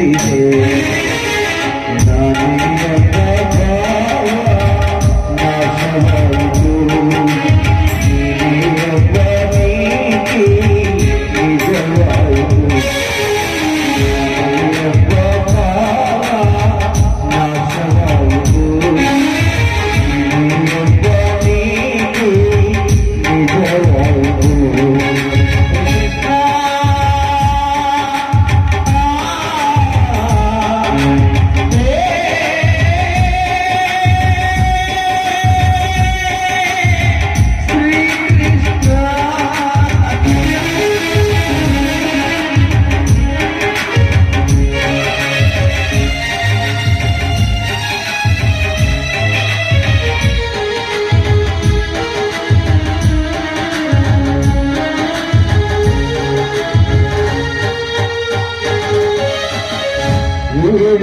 ಕಿಸಿದೆ ನಾನಿರಪ್ಪ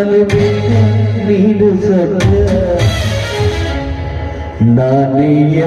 ನಾನು ಬೇಗ